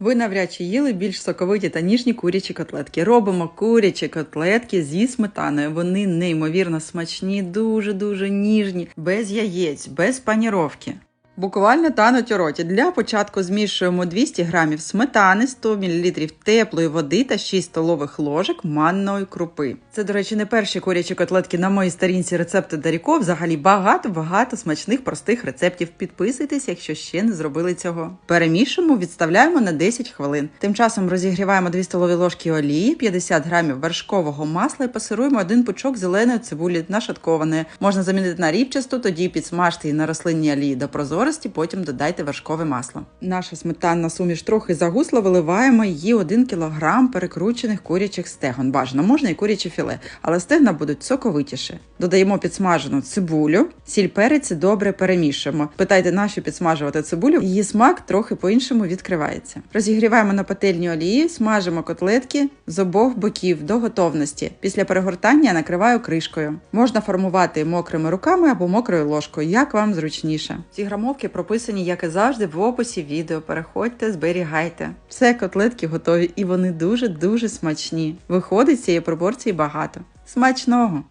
Ви навряд чи їли більш соковиті та ніжні курячі котлетки. Робимо курячі котлетки зі сметаною. Вони неймовірно смачні, дуже дуже ніжні, без яєць, без паніровки. Буквально тануть у роті. Для початку змішуємо 200 г сметани, 100 мл теплої води та 6 столових ложок манної крупи. Це, до речі, не перші курячі котлетки на моїй сторінці рецепти Даріко. Взагалі багато-багато смачних простих рецептів. Підписуйтесь, якщо ще не зробили цього. Перемішуємо, відставляємо на 10 хвилин. Тим часом розігріваємо 2 столові ложки олії, 50 грамів вершкового масла і пасируємо один пучок зеленої цибулі нашаткованої. Можна замінити на рібчасту, тоді підсмажте її на рослинній олії до прозорості, потім додайте вершкове масло. Наша сметанна суміш трохи загусла, виливаємо її 1 кг перекручених курячих стегон. Бажано можна і куряче філе, але стегна будуть соковитіші. Додаємо підсмажену цибулю, сіль перець добре перемішуємо. Питайте, на що підсмажувати цибулю, її смак трохи по-іншому відкривається. Розігріваємо на пательні олії, смажимо котлетки з обох боків до готовності. Після перегортання накриваю кришкою. Можна формувати мокрими руками або мокрою ложкою, як вам зручніше. Ці грамовки прописані, як і завжди, в описі відео. Переходьте, зберігайте. Все, котлетки готові, і вони дуже дуже смачні. Виходить цієї пропорції багато. Смачного!